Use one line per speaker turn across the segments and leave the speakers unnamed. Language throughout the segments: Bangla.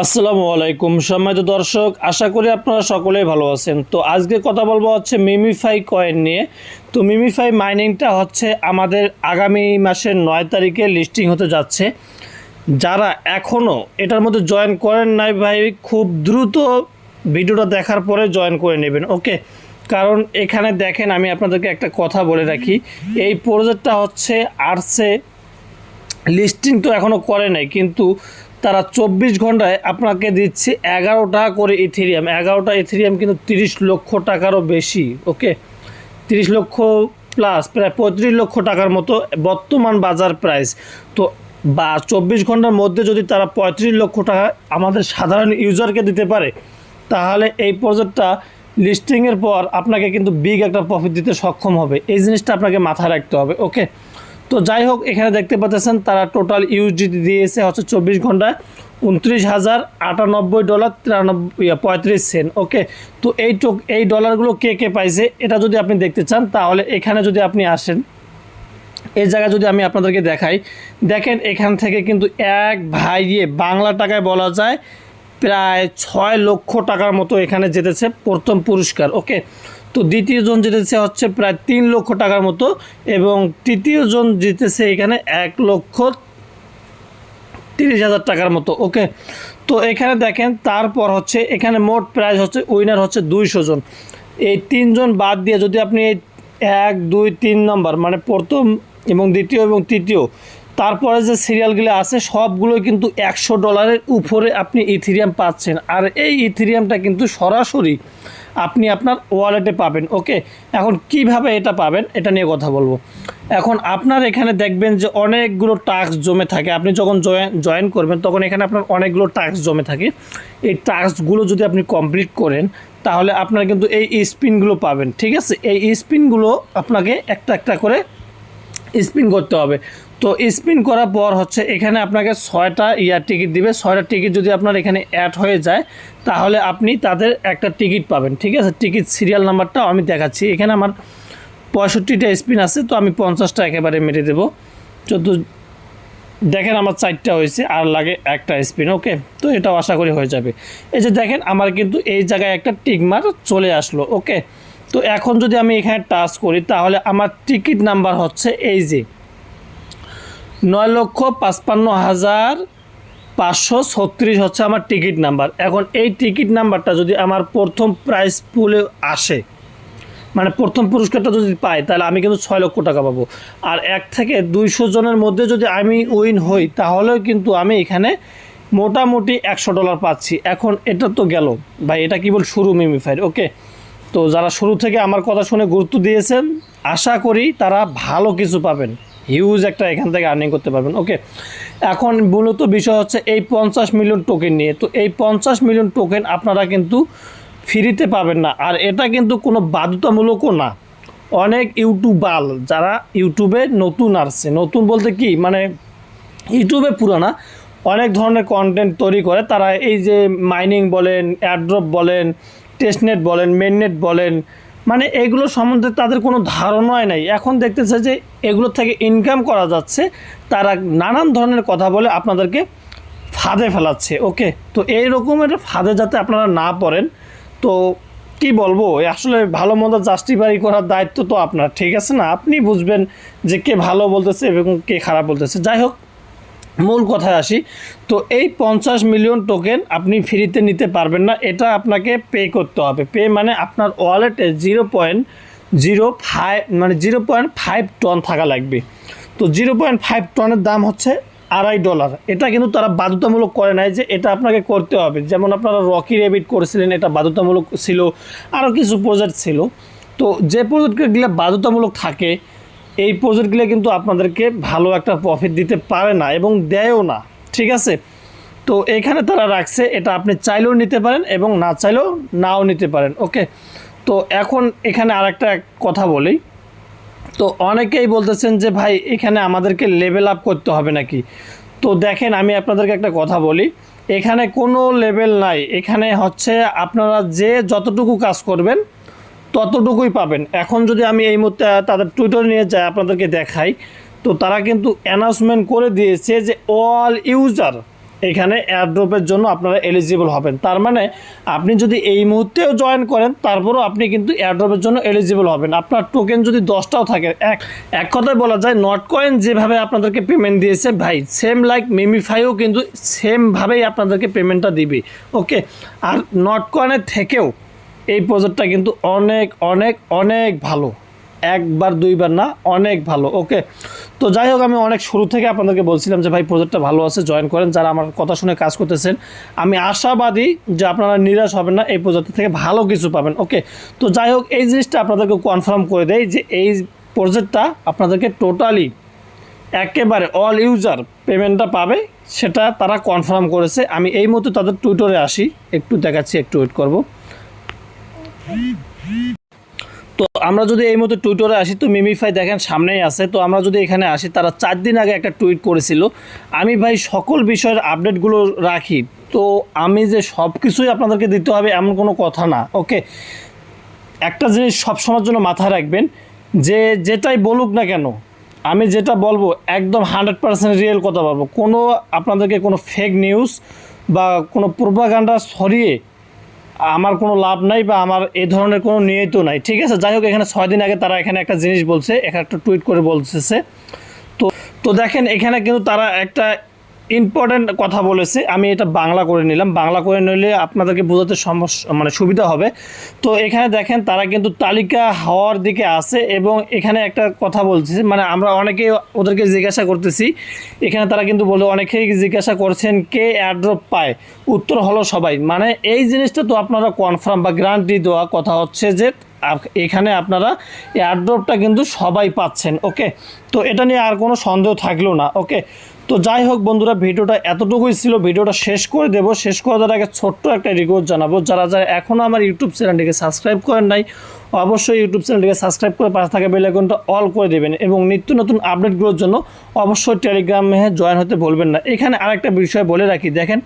আসসালামু আলাইকুম সম্মানিত দর্শক, আশা করি আপনারা সকলেই ভালো আছেন। তো আজকে কথা বলব হচ্ছে মিমিফাই কয়েন নিয়ে। তো মিমিফাই মাইনিংটা হচ্ছে আমাদের আগামী মাসের নয় তারিখে লিস্টিং হতে যাচ্ছে। যারা এখনও এটার মধ্যে জয়েন করেন নাই ভাই, খুব দ্রুত ভিডিওটা দেখার পরে জয়েন করে নেবেন ওকে কারণ এখানে দেখেন, আমি আপনাদেরকে একটা কথা বলে রাখি। এই প্রজেক্টটা হচ্ছে আর্টসে লিস্টিং তো এখনও করে নাই, কিন্তু তারা চব্বিশ ঘন্টায় আপনাকে দিচ্ছে এগারো টাকা করে ইথেরিয়াম এগারোটা ইথেরিয়াম কিন্তু তিরিশ লক্ষ টাকারও বেশি, ওকে? তিরিশ লক্ষ প্লাস প্রায় পঁয়ত্রিশ লক্ষ টাকার মতো বর্তমান বাজার প্রাইস তো বা চব্বিশ ঘণ্টার মধ্যে যদি তারা পঁয়ত্রিশ লক্ষ টাকা আমাদের সাধারণ ইউজারকে দিতে পারে, তাহলে এই প্রজেক্টটা লিস্টিংয়ের পর আপনাকে কিন্তু বিগ একটা প্রফিট দিতে সক্ষম হবে। এই জিনিসটা আপনাকে মাথায় রাখতে হবে, ওকে? তো যাই হোক, এখানে দেখতে পাচ্ছেন তারা টোটাল ইউজিটি দিয়েছে হচ্ছে চব্বিশ ঘন্টায় উনত্রিশ হাজার আটানব্বই ডলার তিরানব্বই পঁয়ত্রিশ সেন্ট, ওকে? তো এই টোক, এই ডলারগুলো কে কে পাইছে? এটা যদি আপনি দেখতে চান, তাহলে এখানে যদি আপনি আসেন, এই জায়গায় যদি আমি আপনাদেরকে দেখাই, দেখেন এখান থেকে কিন্তু এক ভাইয়ে বাংলা টাকায় বলা যায়, প্রায় ছয় লক্ষ টাকার মতো এখানে জিতেছে প্রথম পুরস্কার, ওকে? তো দ্বিতীয় জন জিতেছে হচ্ছে প্রায় তিন লক্ষ টাকার মতো এবং তৃতীয় জন জিতেছে এখানে এক লক্ষ তিরিশ হাজার টাকার মতো, ওকে? তো এখানে দেখেন, তারপর হচ্ছে এখানে মোট প্রাইস হচ্ছে, উইনার হচ্ছে দুইশো জন। এই তিনজন বাদ দিয়ে যদি আপনি এই এক, দুই, তিন নম্বর মানে প্রথম এবং দ্বিতীয় এবং তৃতীয়, তারপরে যে সিরিয়ালগুলো আছে, সবগুলোই কিন্তু একশো ডলারের উপরে আপনি ইথিরিয়াম পাচ্ছেন। আর এই ইথিরিয়ামটা কিন্তু সরাসরি আপনি আপনার ওয়ালেটে পাবেন ওকে এখন কীভাবে এটা পাবেন, এটা নিয়ে কথা বলব। এখন আপনার এখানে দেখবেন যে অনেকগুলো টাস্ক জমে থাকে। আপনি যখন জয়েন জয়েন করবেন, তখন এখানে আপনার অনেকগুলো টাস্ক জমে থাকে। এই টাস্কগুলো যদি আপনি কমপ্লিট করেন, তাহলে আপনার কিন্তু এই স্পিনগুলো পাবেন, ঠিক আছে? এই স্পিনগুলো আপনাকে একটা একটা করে স্পিন করতে হবে। তো স্পিন করার পর হচ্ছে এখানে আপনাকে ছয়টা ইয়ার টিকিট দিবে। ছয়টা টিকিট যদি আপনার এখানে অ্যাড হয়ে যায়, তাহলে আপনি তাদের একটা টিকিট পাবেন, ঠিক আছে? টিকিট সিরিয়াল নাম্বারটাও আমি দেখাচ্ছি। এখানে আমার পঁয়ষট্টিটা স্পিন আছে, তো আমি পঞ্চাশটা একেবারে মেরে দেবো। চোদ্দ দেখেন আমার চারটা হয়েছে, আর লাগে একটা স্পিন ওকে তো এটাও আশা করি হয়ে যাবে। এই যে দেখেন, আমার কিন্তু এই জায়গায় একটা টিকমার চলে আসলো ওকে তো এখন যদি আমি এখানে টাচ করি, তাহলে আমার টিকিট নাম্বার হচ্ছে এই যে। নয় লক্ষ পাঁচপান্ন হাজার পাঁচশো ছত্রিশ হচ্ছে আমার টিকিট নাম্বার। এখন এই টিকিট নাম্বারটা যদি আমার প্রথম প্রাইস পুলে আসে মানে প্রথম পুরস্কারটা যদি পাই তাহলে আমি কিন্তু ছয় লক্ষ টাকা পাবো। আর এক থেকে দুইশো জনের মধ্যে যদি আমি উইন হই, তাহলেও কিন্তু আমি এখানে মোটামুটি একশো ডলার পাচ্ছি। এখন এটা তো গেল। ভাই, এটা কি বল শুরু মিমিফাইর ওকে। তো যারা শুরু থেকে আমার কথা শুনে গুরুত্ব দিয়েছেন, আশা করি তারা ভালো কিছু পাবেন। হিউজ একটা এখান থেকে আর্নিং করতে পারবেন। ওকে এখন মূলত বিষয় হচ্ছে এই পঞ্চাশ মিলিয়ন টোকেন নিয়ে। তো এই পঞ্চাশ মিলিয়ন টোকেন আপনারা কিন্তু ফ্রিতে পাবেন না। আর এটা কিন্তু কোনো বাধ্যতামূলকও না। অনেক ইউটিউবাল যারা ইউটিউবে নতুন আসছে, নতুন বলতে কি? মানে ইউটিউবে পুরানা, অনেক ধরনের কন্টেন্ট তৈরি করে। তারা এই যে মাইনিং বলেন অ্যাড্রপ বলেন টেস্টনেট বলেন মেননেট বলেন মানে এগুলো সম্বন্ধে তাদের কোনো ধারণাই নাই। এখন দেখতেছে যে এগুলো থেকে ইনকাম করা যাচ্ছে, তারা নানান ধরনের কথা বলে আপনাদেরকে ফাঁদে ফেলাচ্ছে, ওকে? তো এই রকমের ফাঁদে যাতে আপনারা না পড়েন, তো কি বলব? আসলে ভালো মন্দ জাস্টিফাই করার দায়িত্ব তো আপনার, ঠিক আছে না? আপনি বুঝবেন যে কে ভালো বলতেছে এবং কে খারাপ বলতেছে। যাই হোক মূল কথায় আসি। তো এই পঞ্চাশ মিলিয়ন টোকেন আপনি ফ্রিতে নিতে পারবেন না, এটা আপনাকে পে করতে হবে। পে মানে আপনার ওয়ালেটে জিরো পয়েন্ট জিরো ফাইভ মানে জিরো পয়েন্ট ফাইভ টন থাকা লাগবে। তো জিরো পয়েন্ট ফাইভ টনের দাম হচ্ছে আড়াই ডলার এটা কিন্তু তারা বাধ্যতামূলক করে নাই যে এটা আপনাকে করতে হবে। যেমন আপনারা রকি রেবিট করেছিলেন, এটা বাধ্যতামূলক ছিল আরও কিছু প্রজেক্ট ছিল। তো যে প্রজেক্টগুলো বাধ্যতামূলক থাকে এই প্রজেক্টগুলো কিন্তু আপনাদেরকে ভালো একটা প্রফিট দিতে পারে না এবং দেয়ও না, ঠিক আছে? তো এখানে তারা রাখছে, এটা আপনি চাইলেও নিতে পারেন এবং না চাইলেও নাও নিতে পারেন, ওকে? তো এখন এখানে আরেকটা কথা বলি। তো অনেকেই বলতেছেন যে, ভাই, এখানে আমাদেরকে লেভেল আপ করতে হবে নাকি? তো দেখেন, আমি আপনাদেরকে একটা কথা বলি। এখানে কোনো লেভেল নাই। এখানে হচ্ছে আপনারা যে যতটুকু কাজ করবেন ততটুকুই পাবেন। এখন যদি আমি এই মুহূর্তে তাদের টুইটার নিয়ে যাই, আপনাদেরকে দেখাই, তো তারা কিন্তু অ্যানাউন্সমেন্ট করে দিয়েছে যে অল ইউজার এখানে এয়ারড্রপের জন্য আপনারা এলিজিবল হবেন। তার মানে আপনি যদি এই মুহূর্তেও জয়েন করেন, তারপরও আপনি কিন্তু এয়ারড্রপের জন্য এলিজিবল হবেন। আপনার টোকেন যদি দশটাও থাকে, এক এক কথায় বলা যায় নট কয়েন যেভাবে আপনাদেরকে পেমেন্ট দিয়েছে, ভাই সেম লাইক মিমিফাইও কিন্তু সেমভাবেই আপনাদেরকে পেমেন্টটা দিবে ওকে আর নট কয়েনের থেকেও এই প্রজেক্টটা কিন্তু অনেক অনেক অনেক ভালো। একবার, দুইবার না, অনেক ভালো ওকে তো যাই হোক, আমি অনেক শুরু থেকে আপনাদেরকে বলছিলাম যে, ভাই প্রজেক্টটা ভালো আছে জয়েন করেন। যারা আমার কথা শুনে কাজ করতেছেন, আমি আশাবাদী যে, আপনারা নিরাশ হবেন না, এই প্রজেক্ট থেকে ভালো কিছু পাবেন ওকে তো যাই হোক, এই জিনিসটা আপনাদেরকে কনফার্ম করে দেয় যে, এই প্রজেক্টটা আপনাদেরকে টোটালি একেবারে অল ইউজার পেমেন্টটা পাবে, সেটা তারা কনফার্ম করেছে। আমি এই মুহূর্তে তাদের টুইটারে আসি, একটু দেখাচ্ছি, একটু ওয়েট করব। তো আমরা যদি এই মুহূর্তে টুইটারে আসি, তো মিমিফাই দেখেন সামনেই আছে। তো আমরা যদি এখানে আসি, তারা চার দিন আগে একটা টুইট করেছিল। আমি ভাই সকল বিষয়ের আপডেটগুলো রাখি। তো আমি যে সব কিছুই আপনাদেরকে দিতে হবে এমন কোনো কথা না ওকে একটা জিনিস সবসময়ের জন্য মাথায় রাখবেন, যে যেটাই বলুক না কেন, আমি যেটা বলব, একদম হান্ড্রেড পার্সেন্ট রিয়েল কথা বলব। কোনো আপনাদেরকে কোনো ফেক নিউজ বা কোনো প্রোপাগান্ডা ছড়িয়ে আমার কোনো লাভ নাই বা আমার এই ধরনের কোনো নিয়ত নাই। ঠিক আছে? যাই হোক, এখানে ছয় দিন আগে তারা এখানে একটা জিনিস বলছে, এখানে একটা টুইট করে বলতেছে। তো তো দেখেন, এখানে কিন্তু তারা একটা ইম্পর্ট্যান্ট কথা বলেছে, আমি এটা বাংলা করে নিলাম। বাংলা করে নিলে আপনাদেরকে বোঝাতে সমস্যা মানে সুবিধা হবে। তো এখানে দেখেন, তারা কিন্তু তালিকা হওয়ার দিকে আছে এবং এখানে একটা কথা বলছে মানে আমরা অনেকেই ওদেরকে জিজ্ঞাসা করতেছি। এখানে তারা কিন্তু বলে, অনেকেই জিজ্ঞাসা করছেন, কে এয়ারড্রপ পায়? উত্তর হলো সবাই। মানে এই জিনিসটা তো আপনারা কনফার্ম বা গ্যারান্টি দেওয়া কথা হচ্ছে যে এখানে আপনারা এয়ারড্রপটা কিন্তু সবাই পাচ্ছেন ওকে তো এটা নিয়ে আর কোনো সন্দেহ থাকল না ওকে তো যাই হোক বন্ধুরা, ভিডিওটা এতটুকুই ছিল, ভিডিওটা শেষ করে দেবো। শেষ করে দেওয়ার আগে ছোট্ট একটা রিকোয়েস্ট জানাব। যারা যারা এখনও আমার ইউটিউব চ্যানেলটিকে সাবস্ক্রাইব করেন নাই, অবশ্যই ইউটিউব চ্যানেলটিকে সাবস্ক্রাইব করে পাশে থাকা বেল আইকনটা অল করে দেবেন এবং নিত্য নতুন আপডেটগুলোর জন্য অবশ্যই টেলিগ্রামে জয়েন হতে ভুলবেন না। এখানে আরেকটা বিষয় বলে রাখি, দেখেন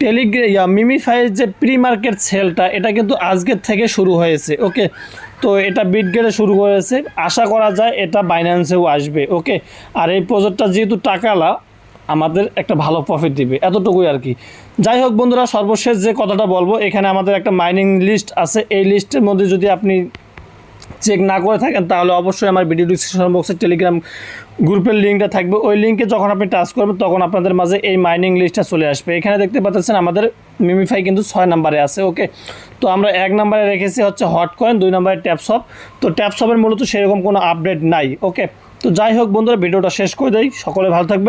টেলিগ্রা মিমিফাইয়ের যে প্রি মার্কেট সেলটা এটা কিন্তু আজকের থেকে শুরু হয়েছে ওকে তো এটা বিটগেটে শুরু করেছে। আশা করা যায় এটা বাইন্যান্সেও আসবে ওকে আর এই প্রজেক্টটা যেহেতু টাকালা আমাদের একটা ভালো প্রফিট দিবে, এতটুকুই আর কি। যাই হোক বন্ধুরা, সর্বশেষ যে কথাটা বলব, এখানে আমাদের একটা মাইনিং লিস্ট আছে। এই লিস্টের মধ্যে যদি আপনি চেক না করে থাকেন, তাহলে অবশ্যই আমার ভিডিও ডিসক্রিপশন বক্সে টেলিগ্রাম গ্রুপের লিঙ্কটা থাকবে। ওই লিঙ্কে যখন আপনি টাচ করবেন, তখন আপনাদের মাঝে এই মাইনিং লিস্টটা চলে আসবে। এখানে দেখতে পাচ্ছেন, আমাদের মিমিফাই কিন্তু ছয় নাম্বারে আছে ওকে তো আমরা এক নাম্বারে রেখেছি হচ্ছে হট কয়েন দুই নাম্বারে ট্যাপসপ তো ট্যাপসপের মূলত সেরকম কোনো আপডেট নাই ওকে তো যাই হোক বন্ধুরা, ভিডিওটা শেষ করে দেই। সকলে ভালো থাকবে